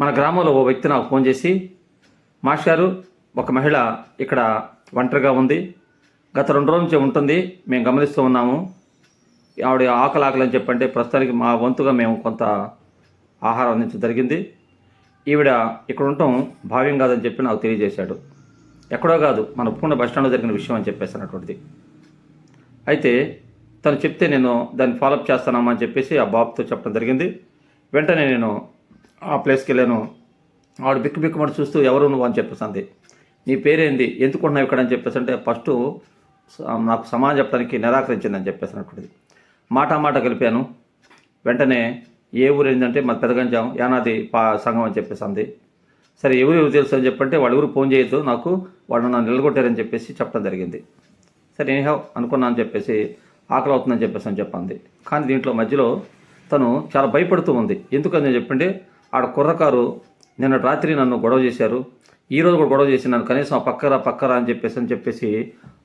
మన గ్రామంలో ఓ వ్యక్తి నాకు ఫోన్ చేసి మాస్టారు ఒక మహిళ ఇక్కడ ఒంటరిగా ఉంది. గత రెండు రోజుల నుంచి ఉంటుంది. మేము గమనిస్తూ ఉన్నాము. ఆవిడ ఆకలి ఆకలి అని చెప్పంటే ప్రస్తుతానికి మా వంతుగా మేము కొంత ఆహారం అందించడం జరిగింది. ఈవిడ ఇక్కడ ఉండటం భావ్యం కాదని చెప్పి నాకు తెలియజేశాడు. ఎక్కడో కాదు మన పూర్ణ బస్ జరిగిన విషయం అని చెప్పేసి అన్నటువంటిది. అయితే తను చెప్తే నేను దాన్ని ఫాలోఅప్ చేస్తానమ్మా అని చెప్పేసి ఆ బాబుతో చెప్పడం జరిగింది. వెంటనే నేను ఆ ప్లేస్కి వెళ్ళాను. ఆవిడ బిక్కు బిక్కుమని చూస్తూ ఎవరు నువ్వు? అని చెప్పేసింది నీ పేరేంది? ఎందుకు ఉన్నావు ఇక్కడ? అని చెప్పేసి అంటే ఫస్ట్ నాకు సమాధానం చెప్పడానికి నిరాకరించిందని చెప్పేసి అన్నటువంటిది మాట మాట కలిపాను. వెంటనే ఏ ఊరు ఏంటంటే మా పెదగంజాం. యానాది పా సంఘం అని చెప్పేసి అంది. సరే ఎవరు ఎవరు తెలుసు అని చెప్పంటే వాళ్ళు ఎవరు ఫోన్ చేయొద్దు. నాకు వాళ్ళు నన్ను నిలగొట్టారని చెప్పేసి చెప్పడం జరిగింది. సరే ఏహో అనుకున్నాను అని చెప్పేసి ఆకలి అవుతుందని చెప్పేసి అని చెప్పింది. కానీ దీంట్లో మధ్యలో తను చాలా భయపడుతూ ఉంది. ఎందుకని చెప్పంటే ఆడ కుర్రకారు నిన్న రాత్రి నన్ను గొడవ చేశారు. ఈరోజు కూడా గొడవ చేసి నన్ను కనీసం ఆ పక్కరా పక్కరా అని చెప్పేసి అని చెప్పేసి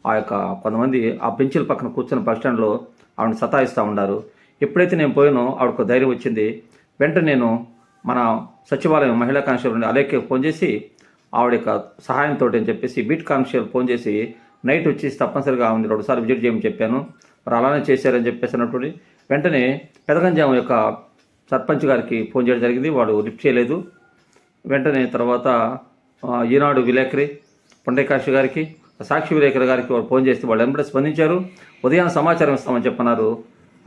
ఆ యొక్క కొంతమంది ఆ బెంచీల పక్కన కూర్చుని బస్ స్టాండ్లో ఆవిడని సతాయిస్తూ ఉన్నారు ఎప్పుడైతే నేను పోయానో ఆవిడకు ధైర్యం వచ్చింది. వెంటనే నేను మన సచివాలయం మహిళా కానిస్టేబుల్ నుండి అలేఖ్య ఫోన్ చేసి ఆవిడ యొక్క సహాయంతో అని చెప్పేసి బీట్ కానిస్టేబుల్ ఫోన్ చేసి నైట్ వచ్చి తప్పనిసరిగా ఉంది రెండుసార్లు విజిట్ చేయమని చెప్పాను. మరి అలానే చేశారని చెప్పేసి అన్నటువంటి వెంటనే పెదగంజాం యొక్క సర్పంచ్ గారికి ఫోన్ చేయడం జరిగింది. వాడు లిఫ్ట్ చేయలేదు. వెంటనే తర్వాత ఈనాడు విలేకరి పుండైకాశి గారికి సాక్షి విలేకరి గారికి వాడు ఫోన్ చేస్తే వాళ్ళు వెంబడి స్పందించారు. ఉదయం సమాచారం ఇస్తామని చెప్పన్నారు.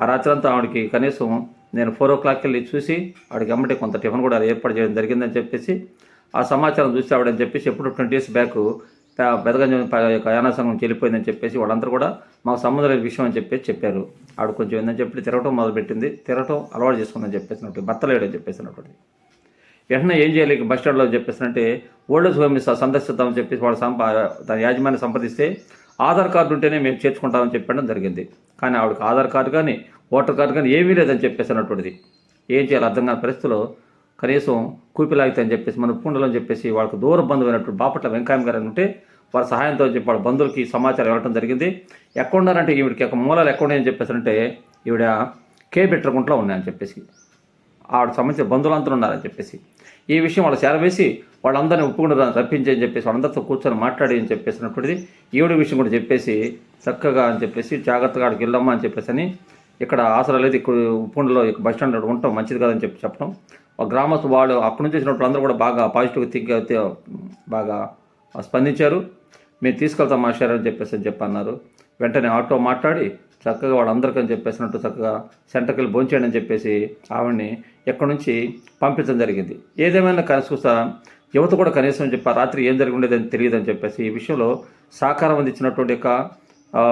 ఆ రాత్రంతా ఆవిడకి కనీసం నేను ఫోర్ ఓ క్లాక్కి వెళ్ళి చూసి ఆవిడకి వెంబడి కొంత టిఫిన్ కూడా ఏర్పాటు చేయడం జరిగిందని చెప్పేసి ఆ సమాచారం చూసి ఆవిడని చెప్పేసి ఎప్పుడు ట్వంటీ ఇయర్స్ బ్యాక్ బెదగంజం యొక్క యానా సంఘం చెల్లిపోయిందని చెప్పేసి వాళ్ళందరూ కూడా మాకు సంబంధం లేని విషయం అని చెప్పేసి చెప్పారు. ఆవిడ కొంచెం ఏందని చెప్పి తిరగటం మొదలుపెట్టింది. తిరగటం అలవాటు చేసుకుందని చెప్పేసినట్టు భర్త లేడని చెప్పేసినటువంటి వెంటనే ఏం చేయాలి? బస్ స్టాండ్లో చెప్పేసినట్టే ఓల్డ్ ఏజ్ హోమ్ని సందర్శిద్దామని చెప్పేసి వాళ్ళ సంప దాని యాజమాన్యం సంప్రదిస్తే ఆధార్ కార్డు ఉంటేనే మేము చేర్చుకుంటామని చెప్పడం జరిగింది. కానీ ఆవిడకి ఆధార్ కార్డు కానీ ఓటర్ కార్డు కానీ ఏమీ లేదని చెప్పేసి అన్నటువంటిది. ఏం చేయాలి? అర్థం కాని పరిస్థితిలో కనీసం కూపిలాగితే అని చెప్పేసి మన పూండలో చెప్పేసి వాళ్ళకి దూర బంధువైనటువంటి బాపట్ల వెంకయ్య గారు అని ఉంటే వారి సహాయంతో చెప్పాడు బంధువులకి సమాచారం ఇవ్వడం జరిగింది. ఎక్కడ ఉన్నారంటే ఈవిడికి ఒక మూలాలు ఎక్కడ ఉన్నాయని చెప్పేసి అంటే ఈవిడ కే బెట్టరకుంట్లో ఉన్నాయని చెప్పేసి. ఆవిడ సంబంధించిన బంధువులంతా ఉన్నారని చెప్పేసి. ఈ విషయం వాళ్ళు చేరవేసి వాళ్ళందరినీ ఒప్పుకుండా రప్పించి అని చెప్పేసి వాళ్ళందరితో కూర్చొని మాట్లాడి అని చెప్పేసినటువంటిది ఈవిడ విషయం కూడా చెప్పేసి చక్కగా అని చెప్పేసి జాగ్రత్తగా ఆడికి వెళ్ళమ్మా అని చెప్పేసి అని ఇక్కడ ఆసరా లేదు ఇక్కడ ఉప్పుండలో బస్ స్టాండ్ ఉండటం మంచిది కాదని చెప్పి చెప్పడం. గ్రామస్తు వాళ్ళు అక్కడి నుంచి వచ్చినప్పుడు అందరూ కూడా బాగా పాజిటివ్గా థింక్ అయితే బాగా స్పందించారు. మేము తీసుకెళ్తాం మాస్టర్ అని చెప్పేసి అని చెప్పి అన్నారు వెంటనే ఆటో మాట్లాడి చక్కగా వాళ్ళందరికీ అని చెప్పేసినట్టు చక్కగా సెంటర్కి వెళ్ళి భోంచేయండి అని చెప్పేసి ఆవిడని ఎక్కడి నుంచి పంపించడం జరిగింది. ఏదేమైనా కనీసం యువత కూడా కనీసం చెప్పి రాత్రి ఏం జరిగి ఉండేదని తెలియదని చెప్పేసి ఈ విషయంలో సహకారం అందించినటువంటి యొక్క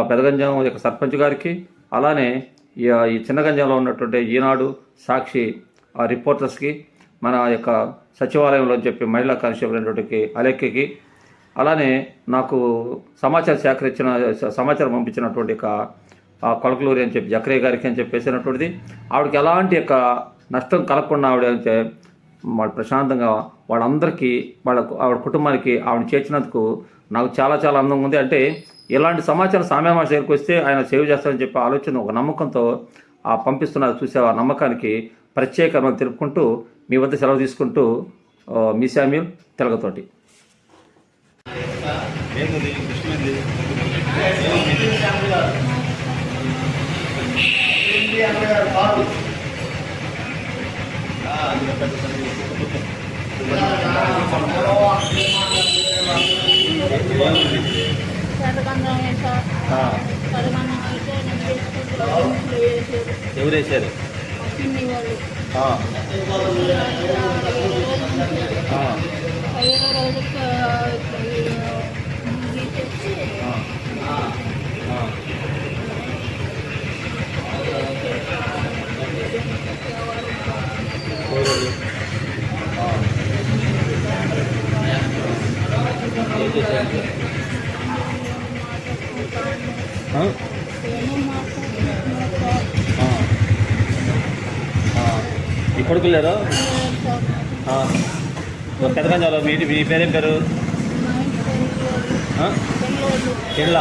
పెదగంజం యొక్క సర్పంచ్ గారికి అలానే ఈ ఈ చిన్నగంజంలో ఉన్నటువంటి ఈనాడు సాక్షి ఆ రిపోర్టర్స్కి మన యొక్క సచివాలయంలో చెప్పి మహిళా కానిస్టేబుల్ అయినటువంటి అలెక్కకి అలానే నాకు సమాచారం సేకరించిన సమాచారం పంపించినటువంటి యొక్క ఆ కొలకలూరి అని చెప్పి జక్రే గారికి అని చెప్పేసినటువంటిది ఆవిడకి ఎలాంటి యొక్క నష్టం కలగకుండా ఆవిడ అంటే వాళ్ళు ప్రశాంతంగా వాళ్ళందరికీ వాళ్ళ ఆవిడ కుటుంబానికి ఆవిడ చేర్చినందుకు నాకు చాలా చాలా ఆనందంగా ఉంది. అంటే ఇలాంటి సమాచారం సామ్యామా దగ్గరికి వస్తే ఆయన సేవ్ చేస్తారని చెప్పి ఆలోచన ఒక నమ్మకంతో ఆ పంపిస్తున్నారు. చూసే ఆ నమ్మకానికి ప్రత్యేకమైన తెలుపుకుంటూ మీ వద్ద సెలవు తీసుకుంటూ మీ శామ్యుల్ తెలగతోటి ఏంటది కృష్ణంది శతకందం వేసా పదకొండు అయితే నేను చేసుకుంటూ ఇంట్లో కృష్ణది ఎవరు వేశారు పిన్ని వాళ్ళు ఆ, ఇరవై రోజులకి తీసేసి ఆ, ఎవరు? ఆ. ఆ. ఆ. ఈ కొడుకులేరు పెద్దగంజాలో మీ మీ పేరేం పేరు? ఇళ్ళ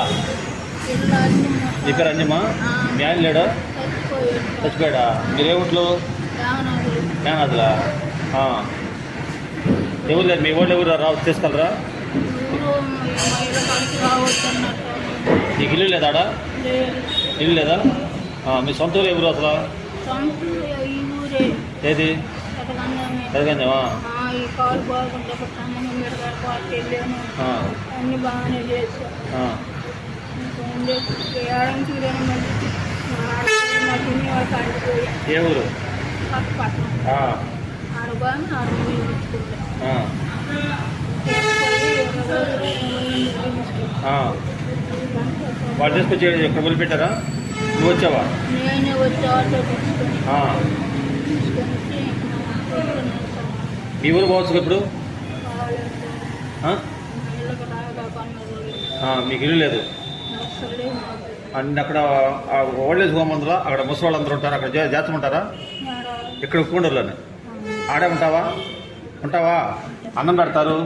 నీ పేరు అంజమ్మా మీ ఆయన లేడా? చచ్చిపోయాడా? మీరే ఊట్లో మేనదులా. ఎవరు లేదు మీ వాళ్ళు ఎవరు రావు తీసుకెళ్ళరా ఊరు మహిళ కలిసి రావచ్చు అన్నట్టు నీకు ఇల్లు లేదా ఆడ? ఇల్లు లేదా? మీ సొంత ఊరు ఎవరు అసలు? ఊరే ఏది? అన్ని బాగానే చేశాను ఏడం చూడని మళ్ళీ వాళ్ళు తీసుకొచ్చి ఎక్కడ వదిలిపెట్టారా నువ్వు వచ్చావా. మీ ఊరు పోవచ్చు ఇప్పుడు? మీకు ఇల్లు లేదు. అండ్ అక్కడ ఓల్డ్ ఏజ్ హోమ్ ఉందిరా అక్కడ ముసలి వాళ్ళు అందరూ ఉంటారు? అక్కడ ఏడా ఇక్కడ కూండూరులోనే ఆడే ఉంటావా? ఉంటావా? అన్నం పెడతారు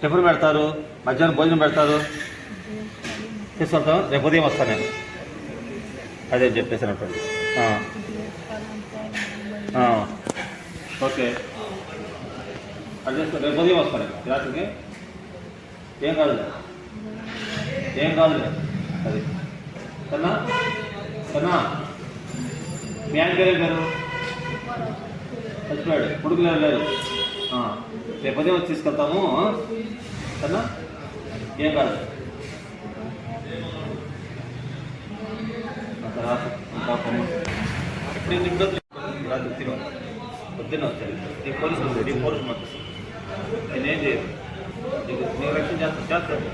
టిఫిన్ పెడతారు మధ్యాహ్నం భోజనం పెడతారు. తీసుకెళ్తాం. రేపు ఉదయం వస్తాను నేను. అదే చెప్పేసినటువంటి ఓకే. అదే రేపు ఉదయం వస్తాను నేను. రాత్రికి. ఏం కాదులే. ఏం కాదులే. అది. కన్నా? కన్నా? మీ ఆయన పేరు ఏం పేరు? చచ్చిపోయాడు కొడుకు లేరు రేపు ఉదయం వచ్చి తీసుకెళ్తాము. కన్నా? ఏం కాదు తిరుగుతుంది పొద్దున్న వచ్చారు నీ పోలీసులు నీ పోలీసు మాట్లాడు నేనేం చేయదు నీకు నీకు రక్షణ చేస్తాను చేస్తాను